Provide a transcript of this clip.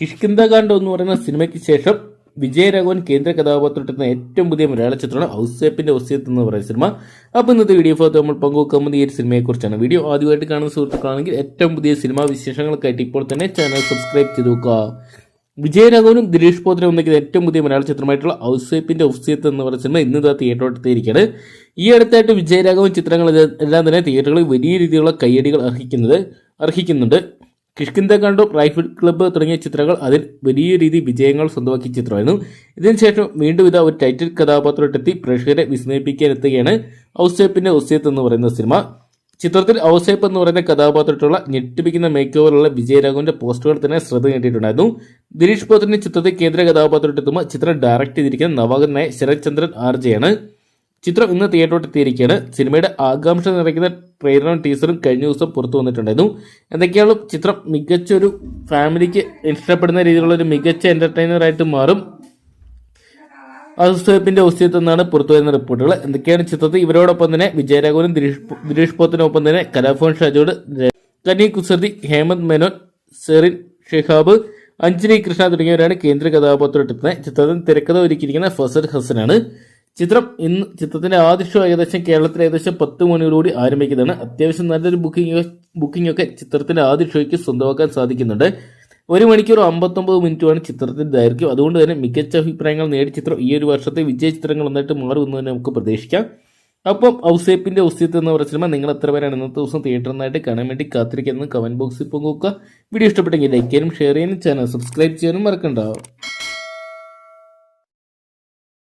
കിഷ്കിന്ദകാണ്ട് എന്ന് പറയുന്ന സിനിമയ്ക്ക് ശേഷം വിജയരാഘവൻ കേന്ദ്ര കഥാപാത്രത്തിന് ഏറ്റവും പുതിയ മലയാള ചിത്രമാണ് ഔസേപ്പിന്റെ ഒസ്യത്ത് എന്ന് പറയുന്ന സിനിമ. അപ്പോൾ ഇന്നത്തെ വീഡിയോ ഫോർ നമ്മൾ പങ്കുവെക്കുന്നത് ഈ ഒരു സിനിമയെക്കുറിച്ചാണ്. വീഡിയോ ആദ്യമായിട്ട് കാണുന്ന സുഹൃത്തുക്കളാണെങ്കിൽ ഏറ്റവും പുതിയ സിനിമാ വിശേഷങ്ങൾക്കായിട്ട് ഇപ്പോൾ തന്നെ ചാനൽ സബ്സ്ക്രൈബ് ചെയ്ത് നോക്കുക. വിജയരാഘവനും ദിലീഷ് പോത്തിനും ഒന്നിക്കുന്ന ഏറ്റവും പുതിയ മലയാള ചിത്രമായിട്ടുള്ള ഔസേപ്പിന്റെ ഒഫ്സിയത്ത് എന്ന് പറയുന്ന സിനിമ ഇന്ന് ഇതാ തിയേറ്ററോട്ടെത്തിയിരിക്കുകയാണ് ഈ അടുത്തായിട്ട് വിജയരാഘവൻ ചിത്രങ്ങൾ എല്ലാം തന്നെ തിയേറ്ററുകളിൽ വലിയ രീതിയിലുള്ള കയ്യടികൾ അർഹിക്കുന്നത് അർഹിക്കുന്നുണ്ട്. കിഷ്കിന്ദ കണ്ടു റൈഫിൾ ക്ലബ്ബ് തുടങ്ങിയ ചിത്രങ്ങൾ അതിൽ വലിയ രീതി വിജയങ്ങൾ സ്വന്തമാക്കിയ ചിത്രമായിരുന്നു. ഇതിനുശേഷം വീണ്ടും ഇതാ ഒരു ടൈറ്റിൽ കഥാപാത്രത്തെത്തി പ്രേക്ഷകരെ വിസ്മയിപ്പിക്കാനെത്തുകയാണ് ഔസേപ്പിന്റെ ഔസേത്ത് എന്ന് പറയുന്ന സിനിമ. ചിത്രത്തിൽ ഔസേപ്പ് എന്ന് പറയുന്ന കഥാപാത്രത്തിലുള്ള ഞെട്ടിപ്പിക്കുന്ന മേക്ക് ഓവറുള്ള വിജയരാഘവന്റെ പോസ്റ്ററുകൾ തന്നെ ശ്രദ്ധ നേടിയിട്ടുണ്ടായിരുന്നു. ദിലീഷ് പോത്തിന്റെ ചിത്രത്തിൽ കേന്ദ്ര കഥാപാത്രത്തെത്തുമ്പോൾ ചിത്രം ഡയറക്റ്റ് ചെയ്തിരിക്കുന്ന നവാഗതനായ ശരത് ചന്ദ്രൻ ആർജയാണ് ചിത്രം ഇന്ന് തിയേറ്ററോട്ട് എത്തിയിരിക്കുകയാണ്. സിനിമയുടെ ആകാംക്ഷ നിറയ്ക്കുന്ന ട്രെയിലറും ടീസറും കഴിഞ്ഞ ദിവസം പുറത്തു വന്നിട്ടുണ്ടായിരുന്നു. എന്തൊക്കെയാണ് ചിത്രം? മികച്ചൊരു ഫാമിലിക്ക് ഇഷ്ടപ്പെടുന്ന രീതിയിലുള്ള ഒരു മികച്ച എന്റർടൈനർ ആയിട്ട് മാറും. ഔസേപ്പിന്റെ നിന്നാണ് എന്നാണ് പുറത്തുവരുന്ന റിപ്പോർട്ടുകൾ എന്തൊക്കെയാണ് ചിത്രത്തിൽ? ഇവരോടൊപ്പം തന്നെ വിജയരാഘവനും ദിലീഷ് പോത്തിനൊപ്പം തന്നെ കലാഭവൻ ഷാജോട് കനി കുസൃതി ഹേമന്ത് മേനോൻ സെറിൻ ഷെഹാബ് അഞ്ജലി കൃഷ്ണ തുടങ്ങിയവരാണ് കേന്ദ്ര കഥാപാത്രമെത്തുന്നത് ചിത്രത്തിൽ തിരക്കഥ ഒരുക്കിയിരിക്കുന്ന ഫസൽ ഹസനാണ്. ചിത്രം ഇന്ന് ചിത്രത്തിന്റെ ആദ്യ ഷോ ഏകദേശം കേരളത്തിൽ ഏകദേശം പത്ത് മണിയോടുകൂടി ആരംഭിക്കുന്നതാണ്. അത്യാവശ്യം നല്ലൊരു ബുക്കിംഗ് ബുക്കിംഗ് ഒക്കെ ചിത്രത്തിന്റെ ആദ്യ ഷോയ്ക്ക് സ്വന്തമാക്കാൻ സാധിക്കുന്നുണ്ട്. ഒരു മണിക്കൂർ അമ്പത്തൊമ്പത് മിനിറ്റുമാണ് ചിത്രത്തിന്റെ ദൈർഘ്യം. അതുകൊണ്ട് തന്നെ മികച്ച അഭിപ്രായങ്ങൾ നേടി ചിത്രം ഈ ഒരു വർഷത്തെ വിജയ ചിത്രങ്ങൾ ഒന്നായിട്ട് മാറുമെന്ന് തന്നെ നമുക്ക് പ്രതീക്ഷിക്കാം. അപ്പം ഔസേപ്പിന്റെ ഉസ്യത്ത് എന്ന് പറഞ്ഞ സിനിമ നിങ്ങൾ എത്ര പേരാണ് ഇന്നത്തെ ദിവസം തിയേറ്ററിനായിട്ട് കാണാൻ വേണ്ടി കാത്തിരിക്കുന്നത്? കമന്റ് ബോക്സിൽ പങ്കുവെക്കുക. വീഡിയോ ഇഷ്ടപ്പെട്ടെങ്കിൽ ലൈക്ക് ചെയ്യാനും ഷെയർ ചെയ്യാനും ചാനൽ സബ്സ്ക്രൈബ് ചെയ്യാനും മറക്കണ്ട.